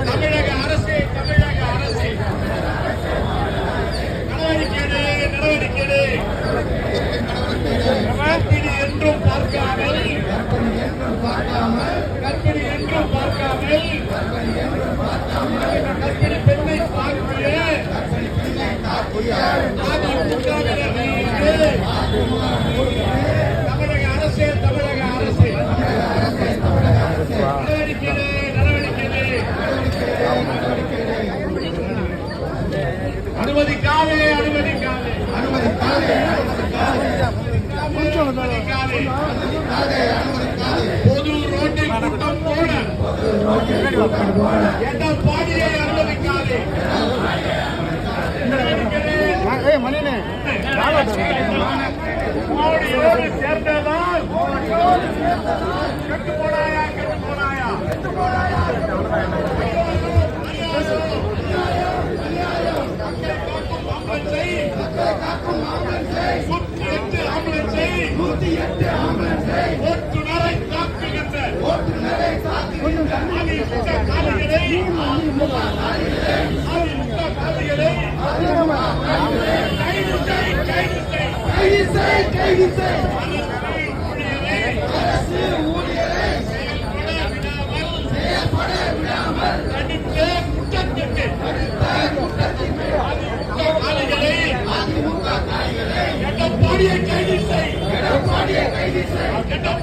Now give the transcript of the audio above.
தமிழக அரசு தமிழக அரசு நடவடிக்கை நடவடிக்கை கர்ப்பிணி என்றும் பார்க்காமல் கர்ப்பிணி என்றும் பார்க்காமல் கர்ப்பிணி பெண்ணை தாக்கிய அனுமதிக்காதே அனுமதிக்காதே. அனுமதிக்காதே நூத்தி எட்டு ஆம்புலன்ஸை ஓட்டுநரை தாக்குகின்ற அதிமுக காலிகளை அதிமுக காலிகளை கைது செய், கைது செய். அரசு ஊழியரை செயல்பட விடாமல் தடுத்த குற்றத்திற்கு அதிமுக காலிகளை எடப்பாடியை Thank you.